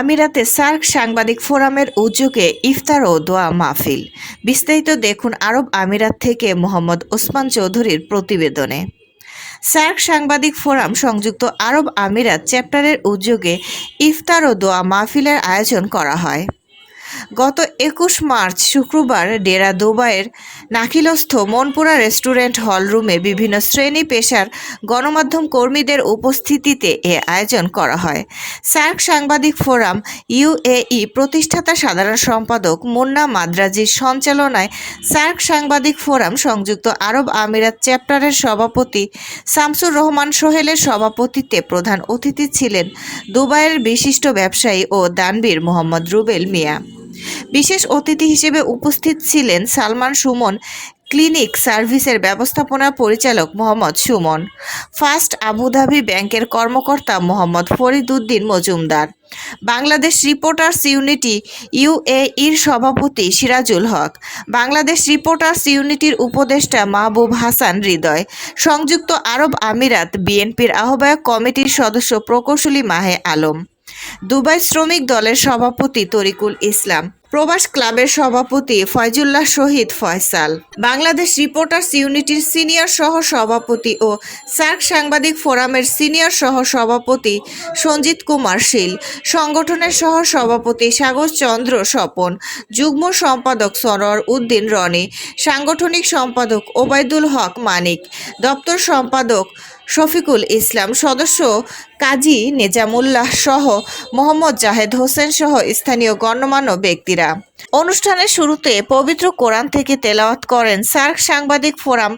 আমিরাতে সার্ক সাংবাদিক ফোরামের উদ্যোগে ইফতার ও দোয়া মাহফিল। বিস্তারিত দেখুন আরব আমিরাত থেকে মোহাম্মদ ওসমান চৌধুরীর প্রতিবেদনে। সার্ক সাংবাদিক ফোরাম সংযুক্ত আরব আমিরাত চ্যাপ্টারের উদ্যোগে ইফতার ও দোয়া মাহফিলের আয়োজন করা হয়। গত একুশ মার্চ শুক্রবার ডেরা দুবাইয়ের নাকিলস্থ মনপুরা রেস্টুরেন্ট হলরুমে বিভিন্ন শ্রেণি পেশার গণমাধ্যম কর্মীদের উপস্থিতিতে এ আয়োজন করা হয়। সার্ক সাংবাদিক ফোরাম ইউএই প্রতিষ্ঠাতা সাধারণ সম্পাদক মুন্না মাদ্রাজির সঞ্চালনায় সার্ক সাংবাদিক ফোরাম সংযুক্ত আরব আমিরাত চ্যাপ্টারের সভাপতি শামসুর রহমান সোহেলের সভাপতিত্বে প্রধান অতিথি ছিলেন দুবাইয়ের বিশিষ্ট ব্যবসায়ী ও দানবীর মোহাম্মদ রুবেল মিয়া। বিশেষ অতিথি হিসেবে উপস্থিত ছিলেন সালমান সুমন, ক্লিনিক সার্ভিসের ব্যবস্থাপনা পরিচালক মোহাম্মদ সুমন, ফার্স্ট আবুধাবি ব্যাংকের কর্মকর্তা মোহাম্মদ ফরিদুদ্দিন মজুমদার, বাংলাদেশ রিপোর্টার্স ইউনিটি ইউএইর সভাপতি সিরাজুল হক, বাংলাদেশ রিপোর্টার্স ইউনিটির উপদেষ্টা মাহবুব হাসান হৃদয়, সংযুক্ত আরব আমিরাত বিএনপির আহ্বায়ক কমিটির সদস্য প্রকৌশলী মাহে আলম। দুবাই শ্রমিক দলের সভাপতি তরিকুল ইসলাম। প্রবাস ক্লাবের সভাপতি ফয়জুল্লাহ শহীদ ফয়সাল, বাংলাদেশ রিপোর্টার্স ইউনিটির সিনিয়র সহ সভাপতি ও সার্ক সাংবাদিক ফোরামের সিনিয়র সহ সভাপতি সঞ্জিত কুমার শীল, সংগঠনের সহ সভাপতি সাগর চন্দ্র স্বপন, যুগ্ম সম্পাদক সরোয়ার উদ্দিন রনি, সাংগঠনিক সম্পাদক ওবায়দুল হক মানিক, দপ্তর সম্পাদক শফিকুল ইসলাম, সদস্য কাজী নেজামুল্লাহ সহ মোহাম্মদ জাহেদ হোসেন সহ স্থানীয় গণ্যমান্য ব্যক্তিরা। зря. অনুষ্ঠানের শুরুতে পবিত্র কোরআন থেকে তেলাওয়াত করেন সার্ক সাংবাদিক ফোরাম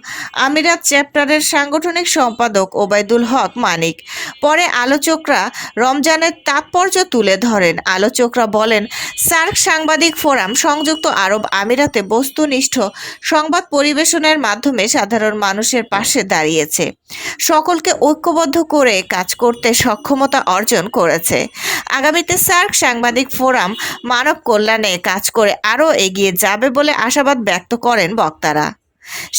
আমিরাত চ্যাপ্টারের সাংগঠনিক সম্পাদক ওবায়দুল হক মানিক। পরে আলোচকরা রমজানের তাৎপর্য তুলে ধরেন। আলোচকরা বলেন, সার্ক সাংবাদিক ফোরাম সংযুক্ত আরব আমিরাতে বস্তুনিষ্ঠ সংবাদ পরিবেশনের মাধ্যমে সাধারণ মানুষের পাশে দাঁড়িয়েছে। সকলকে ঐক্যবদ্ধ করে কাজ করতে সক্ষমতা অর্জন করেছে। আগামীতে সার্ক সাংবাদিক ফোরাম মানব কল্যাণে কাজ করে আরও এগিয়ে যাবে বলে আশাবাদ ব্যক্ত করেন বক্তারা।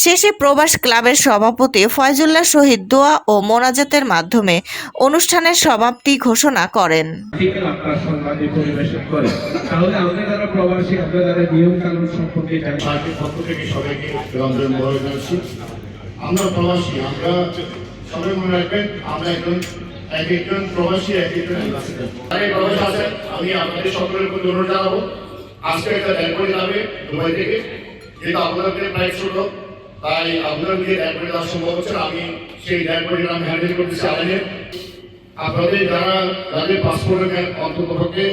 শেষে প্রবাস ক্লাবের সভাপতি ফয়জুল্লাহ শহীদ দোয়া ও মোনাজাতের মাধ্যমে অনুষ্ঠানের সমাপ্তি ঘোষণা করেন। আমরা প্রবাসী, আমরা সবাই মনে রাখবেন, আমরা একজন, এক একজন প্রবাসী, এক একজন আমি আপনাদের সকলের জানাব। আজকে একটা ব্যাংকরে যাবে দুবাই থেকে। যেহেতু আপনাদের প্রায় ছোট, তাই দিয়ে ব্যাংকরে যাওয়া সম্ভব হচ্ছে আমি সেই ব্যাংকরে আমি হ্যান্ডেল করতেছি আলাইনের আপনাদের যারা যাদের পাসপোর্টের অন্তত পক্ষে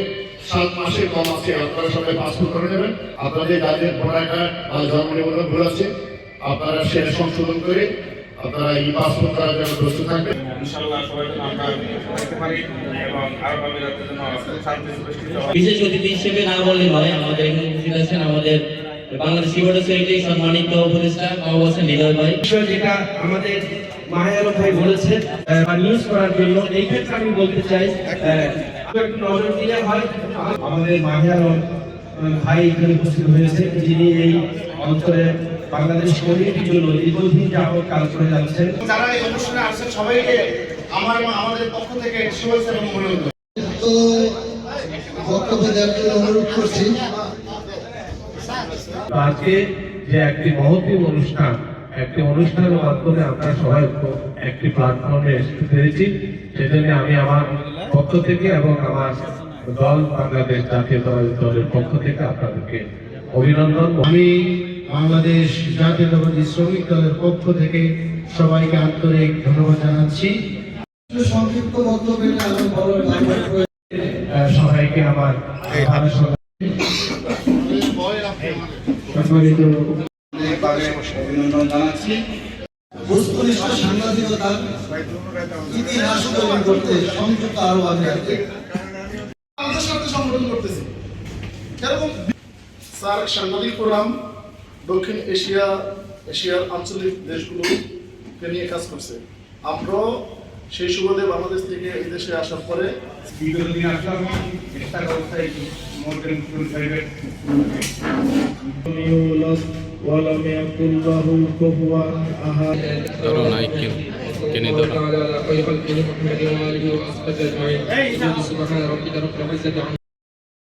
সাত মাসের কম আছে, আপনারা সবাই পাসপোর্ট করে নেবেন। আপনাদের যাদের ভোটার কার্ড বা জন্ম নিবন্ধন ভুল আছে, আপনারা সেটা সংশোধন করে আপনারা এই পাসপোর্ট করার জন্য প্রস্তুত থাকবেন। ইনশাআল্লাহ সবাই যেন আমরা থাকতে পারি এবং আরব আমিরাতের জন্য শান্তি প্রতিষ্ঠিত হয় বিশেষ অতিথি হিসেবে না বললে নয় আমাদের এখানে উপস্থিত আছেন আমাদের বাংলাদেশ কিবোর্ড সোসাইটি সম্মানিত উপদেষ্টা হৃদয় ভাই। যেটা আমাদের মাহের ভাই বলেছে বা নিউজ করার জন্য এই ক্ষেত্রে আমি বলতে চাই নজর দিলে হয়। আমাদের মাহের ভাই এখানে উপস্থিত হয়েছে যিনি এই অঞ্চলে বাংলাদেশ কমিউনিটির জন্য দীর্ঘদিন যাবত কাজ করে যাচ্ছেন। যারা এই অনুষ্ঠানে আসছেন সবাইকে আমার আমাদের পক্ষ থেকে শুভেচ্ছা এবং অভিনন্দন। তো বক্তব্য দেওয়ার জন্য অনুরোধ করছি। আজকে যে একটি মহতী অনুষ্ঠান একটি অনুষ্ঠানের মাধ্যমে আমরা সবাই একটি প্ল্যাটফর্মে এসে পেরেছি। সেজন্য আমি আমার পক্ষ থেকে এবং আমার দল বাংলাদেশ জাতীয়তাবাদী দলের পক্ষ থেকে আপনাদেরকে অভিনন্দন। আমি বাংলাদেশ জাতীয়তাবাদী শ্রমিক দলের পক্ষ থেকে সবাইকে আন্তরিক ধন্যবাদ জানাচ্ছি। সংক্ষিপ্ত সবাইকে আমার সম্মানিত অভিনন্দন জানাচ্ছি। বস্তুনিষ্ঠ সাংবাদিকতার ইতিহাস তৈরি করতে সংযুক্ত আরব আমিরাতে। আমাদের সাথে সংগঠন করতেছি। যেরকম সার্ক সাংবাদিক ফোরাম দক্ষিণ এশিয়া এশিয়ার আঞ্চলিক দেশগুলোকে নিয়ে কাজ করছে আমরাও সেই সুবাদে বাংলাদেশ থেকে এই দেশে আসার পরে বিগত দিনে আসলাম চেষ্টা করতে মডেল প্রাইভেট يولد ولم يكن له كفوا أحد ধরো নাই কিনে ধরো